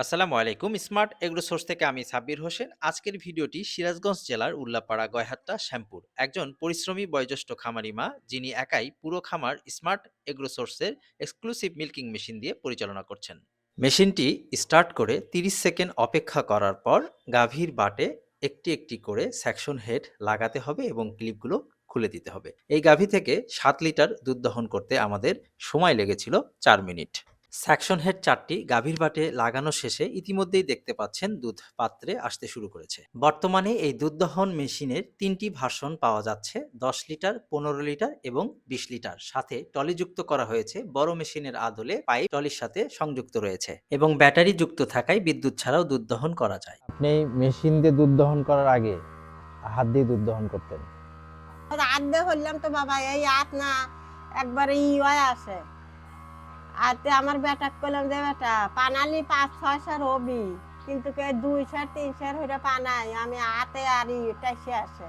আসসালামু আলাইকুম, smart agro source থেকে আমি সাব্বির হোসেন। আজকের ভিডিওটি সিরাজগঞ্জ জেলার উল্লাপাড়া গয়হাট্টা, শ্যামপুর। একজন পরিশ্রমী বয়োজ্যেষ্ঠ খামারি মা, যিনি একাই পুরো খামার স্মার্ট এগ্রো সোর্সের এক্সক্লুসিভ মিল্কিং মেশিন দিয়ে পরিচালনা করছেন। মেশিনটি স্টার্ট করে 30 সেকেন্ড অপেক্ষা করার পর গাভীর বাটে একটি একটি করে সেকশন হেড লাগাতে হবে এবং ক্লিপগুলো খুলে দিতে হবে। এই গাভী থেকে সাত লিটার দুধ দহন করতে আমাদের সময় লেগেছিল চার মিনিট। সেকশন হেড চারটি গাভীর বাটে লাগানো শেষে ইতিমধ্যেই দেখতে পাচ্ছেন দুধ পাত্রে আসতে শুরু করেছে। বর্তমানে এই দুধ দহন মেশিনের তিনটি ভার্সন পাওয়া যাচ্ছে দশ লিটার পনেরো লিটার এবং বিশ লিটার। সাথে টলিযুক্ত করা হয়েছে বড় মেশিনের আদলে পাইপ টলির সাথে সংযুক্ত রয়েছে এবং ব্যাটারি যুক্ত থাকায় বিদ্যুৎ ছাড়াও দুধ দহন করা যায়। আপনি মেশিন দিয়ে দুধ দহন করার আগে হাত দিয়ে দুধ দহন করতেন। আড্ডে হইলাম তো বাবা এই আট না একবারে ই আসে আর আমার বেটা কইলাম যে বেটা পানালি পাঁচ কিন্তু কে হইলে পানাই আমি হাতে আর ইটাইসে আসে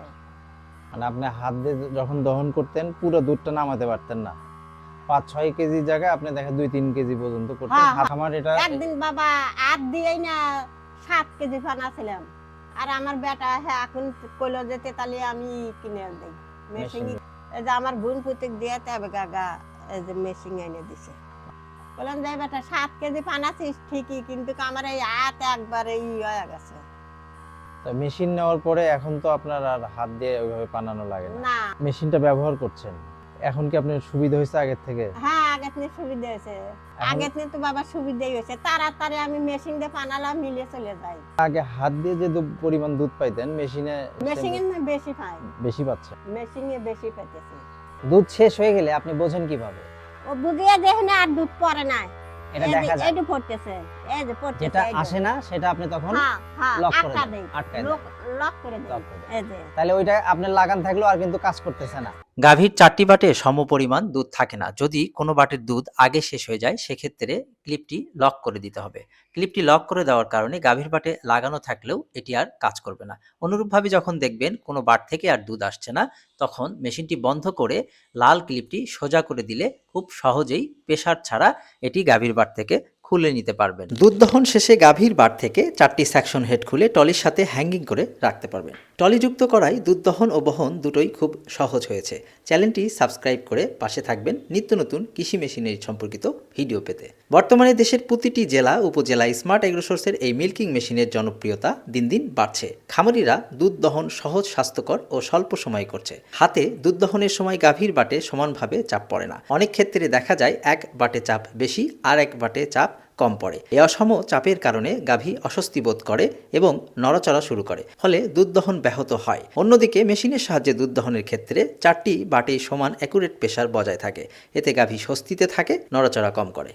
মানে আপনি হাত দিয়ে যখন দহন করতেন পুরো দুধটা নামাতে পারতেন না। পাঁচ ছয় কেজি জায়গায় আপনি দেখা দুই তিন কেজি পর্যন্ত করতেন। হ্যাঁ, হাত আমার এটা একদিন বাবা দিয়েই না সাত কেজি ছিলাম আর আমার বেটা হ্যাঁ এখন কইলো যে তেতালি আমি কিনে দেই। মেশিন। মেশিন। এই যে আমার বোন পুতিক দিয়ে তবে গাগা এই যে মেশিন এনে দিছে। বললাম যে বেটা সাত কেজি পানাছিস ঠিকই কিন্তু আমার এই হাত একবারে ই হয়ে গেছে। মেশিন নেওয়ার পরে এখন তো আপনার আর হাত দিয়ে ওইভাবে পানানো লাগে না। মেশিনটা ব্যবহার করছেন। এখন কি আপনার সুবিধা হয়েছে আগের থেকে? হ্যাঁ আগের নিয়ে সুবিধা হয়েছে। আগের নিয়ে তো বাবা সুবিধাই হয়েছে। তাড়াতাড়ি আমি মেশিন দিয়ে পানালাম মিলে চলে যাই। আগে হাত দিয়ে যে পরিমাণ দুধ পাইতেন মেশিনে মেশিনে বেশি পাই। বেশি পাচ্ছে মেশিনে বেশি পেতেছি দুধ শেষ হয়ে গেলে আপনি বোঝেন কীভাবে? ও বুঝিয়ে দেখে না আর দুধ পরে নাই। এটা দেখা যায় এটা পড়তেছে। এই যে। আসে না সেটা আপনি তখন হ্যাঁ হ্যাঁ লক করে দেন। লক লক লক দেন। এই যে তাহলে ওইটা আপনার লাগান থাকলেও আর কিন্তু কাজ করতেছে না গাভীর চারটি বাটে সমপরিমাণ দুধ থাকে না যদি কোনো বাটের দুধ আগে শেষ হয়ে যায় সেক্ষেত্রে ক্লিপটি লক করে দিতে হবে ক্লিপটি লক করে দেওয়ার কারণে গাভীর বাটে লাগানো থাকলেও এটি আর কাজ করবে না অনুরূপভাবে যখন দেখবেন কোনো বাট থেকে আর দুধ আসছে না তখন মেশিনটি বন্ধ করে লাল ক্লিপটি সোজা করে দিলে খুব সহজেই প্রেসার ছাড়া এটি গাভীর বাট থেকে খুলে নিতে পারবেন। দুধ দহন শেষে গাভীর বাট থেকে চারটি সেকশন হেড খুলে টলির সাথে হ্যাঙ্গিং করে রাখতে পারবেন। টলিযুক্ত করায় দুধ দহন ও বহন দুটোই খুব সহজ হয়েছে। চ্যানেলটি সাবস্ক্রাইব করে পাশে থাকবেন নিত্য নতুন কৃষি মেশিনারি সম্পর্কিত ভিডিও পেতে। বর্তমানে দেশের প্রতিটি জেলা উপজেলায় স্মার্ট এগ্রোসোর্সের এই মিল্কিং মেশিনের জনপ্রিয়তা দিন দিন বাড়ছে। খামারিরা দুধ দহন সহজ, স্বাস্থ্যকর ও স্বল্প সময় করছে। হাতে দুধ দহনের সময় গাভীর বাটে সমানভাবে চাপ পড়ে না। অনেক ক্ষেত্রে দেখা যায় এক বাটে চাপ বেশি, আর এক বাটে চাপ কম পড়ে। এ অসম চাপের কারণে গাভী অস্বস্তি বোধ করে এবং নড়াচড়া শুরু করে ফলে দুধ দহন ব্যাহত হয়। অন্যদিকে মেশিনের সাহায্যে দুধ দহনের ক্ষেত্রে চারটি বাটে সমান অ্যাকুরেট প্রেসার বজায় থাকে। এতে গাভী স্বস্তিতে থাকে নড়াচড়া কম করে।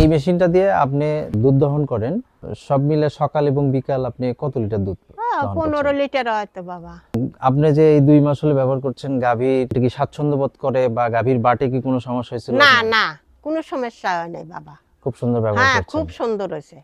এই মেশিনটা দিয়ে আপনি দুধ দহন করেন। সব মিলে সকাল এবং বিকাল আপনি কত লিটার দুধ পনেরো লিটার হয়তো বাবা। আপনি যে এই দুই মাস হলে ব্যবহার করছেন গাভীর কি স্বাচ্ছন্দ্য বোধ করে বা গাভীর বাটে কি কোনো সমস্যা হয়েছিল? না না কোনো সমস্যা হয় নাই বাবা। খুব সুন্দর ব্যবহার হ্যাঁ খুব সুন্দর হয়েছে।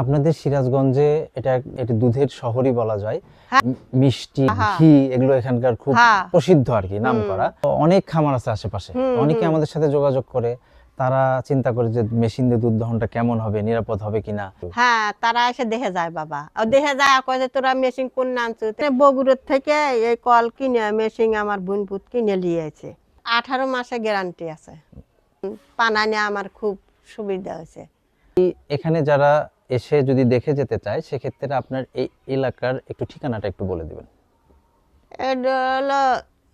আপনাদের সিরাজগঞ্জে এটা এটি দুধের শহরই বলা যায়। হ্যাঁ। মিষ্টি হ্যাঁ। ঘি এগুলো এখানকার খুব হ্যাঁ। প্রসিদ্ধ আর কি নাম করা। অনেক খামার আছে আশেপাশে। অনেকে আমাদের সাথে যোগাযোগ করে তারা চিন্তা করে যে মেশিন দিয়ে দুধ দহনটা কেমন হবে নিরাপদ হবে কিনা। হ্যাঁ তারা এসে দেখে যায় বাবা। ও দেখে যায় কয় যে তোরা মেশিন কোন নামছো বগুড়ের থেকে এই কল কিনে মেশিন আমার বোন পুত কিনে নিয়েছে আঠারো মাসে গ্যারান্টি আছে। পানা নিয়ে আমার খুব সুবিধা হয়েছে। এখানে যারা এসে যদি দেখে যেতে চায় সেক্ষেত্রে আপনার এই এলাকার একটু ঠিকানাটা একটু বলে দিবেন। এটা হলো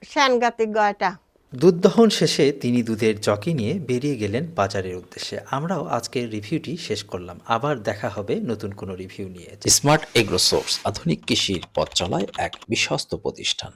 শ্যানগাতি গয়টা। দুধ দহন শেষে তিনি দুধের জকি নিয়ে বেরিয়ে গেলেন বাজারের উদ্দেশ্যে। আমরাও আজকের রিভিউটি শেষ করলাম। আবার দেখা হবে নতুন কোনো রিভিউ নিয়ে। স্মার্ট এগ্রো সোর্স আধুনিক কৃষির পথ চলায় এক বিশ্বস্ত প্রতিষ্ঠান।